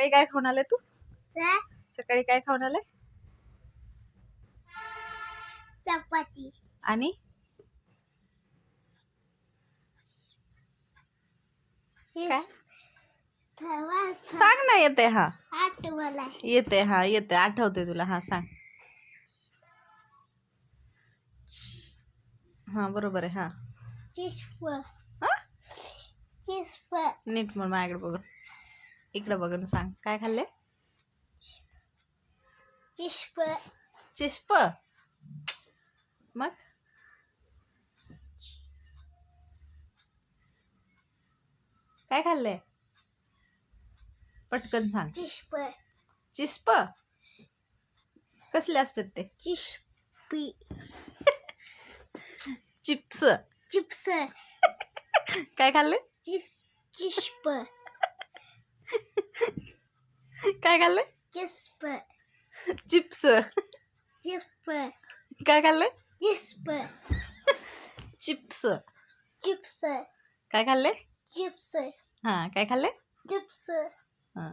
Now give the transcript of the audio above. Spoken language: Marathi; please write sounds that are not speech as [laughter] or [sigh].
सकाळी काय खाऊन आले तू? सकाळी काय खाऊन आले चपाती. आणि? सांग ना येते हा. आठवला येते हा येते आठवते तुला हा सांग. हा बरोबर आहे हा. हा? नीट म्हणून माझ्याकडे बघून. इकडे बघून सांग. काय खाल्ले चिस्प चिस्प मग? काय खाल्ले पटकन सांग. चिस्प चिस्प कसले असतात ते? चिस्पी चिप्स. चिप्स. [laughs] काय खाल्ले चिस चिस्प काय खाल्ले चिस्प चिप्स. चिस्प काय खाल्ले चिस्प चिप्स. चिप्स. काय खाल्ले चिप्स. हा काय खाल्ले चिप्स. हा.